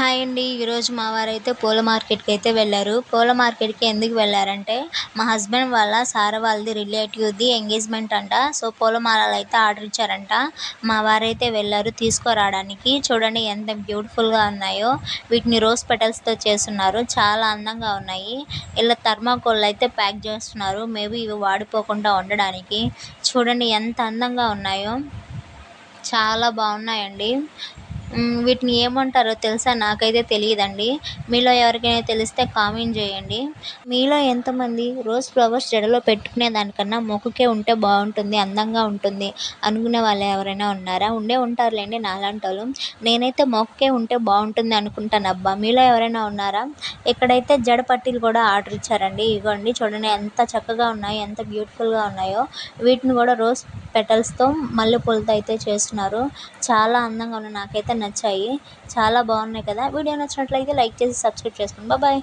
Hi అండి. ఈరోజు మా వారైతే పూల మార్కెట్కి అయితే వెళ్ళారు. పూల మార్కెట్కి ఎందుకు వెళ్ళారంటే మా హస్బెండ్ వాళ్ళ సార్ వాళ్ళది రిలేటివ్ది ఎంగేజ్మెంట్ అంట. సో పూలమాలలు అయితే ఆర్డర్ ఇచ్చారంట. మా వారైతే వెళ్ళారు తీసుకురావడానికి. చూడండి ఎంత బ్యూటిఫుల్గా ఉన్నాయో. వీటిని రోజ్ పెటల్స్తో చేస్తున్నారు. చాలా అందంగా ఉన్నాయి. ఇలా థర్మాకోల్ అయితే ప్యాక్ చేస్తున్నారు. మేబీ ఇవి వాడిపోకుండా ఉండడానికి. చూడండి ఎంత అందంగా ఉన్నాయో. చాలా బాగున్నాయండి. వీటిని ఏమంటారో తెలుసా? నాకైతే తెలియదండి. మీలో ఎవరికైనా తెలిస్తే కామెంట్ చేయండి. మీలో ఎంతమంది రోజ్ ఫ్లవర్స్ జడలో పెట్టుకునే దానికన్నా మొక్కకే ఉంటే బాగుంటుంది అందంగా ఉంటుంది అనుకునే వాళ్ళు ఎవరైనా ఉన్నారా? ఉండే ఉంటారులేండి నాలాంటి వాళ్ళు. నేనైతే మొక్కకే ఉంటే బాగుంటుంది అనుకుంటాను అబ్బా. మీలో ఎవరైనా ఉన్నారా? ఇక్కడైతే జడ పట్టీలు కూడా ఆర్డర్ ఇచ్చారండి ఇవ్వండి. చూడండి ఎంత చక్కగా ఉన్నాయో ఎంత బ్యూటిఫుల్గా ఉన్నాయో. వీటిని కూడా రోజ్ పెటల్స్తో మల్లెపూలతో అయితే చేస్తున్నారు. చాలా అందంగా ఉన్నాయి. నాకైతే నచ్చాయి. చాలా బాగున్నాయి కదా. వీడియో నచ్చినట్లయితే లైక్ చేసి సబ్స్క్రైబ్ చేసుకోండి. బాయ్.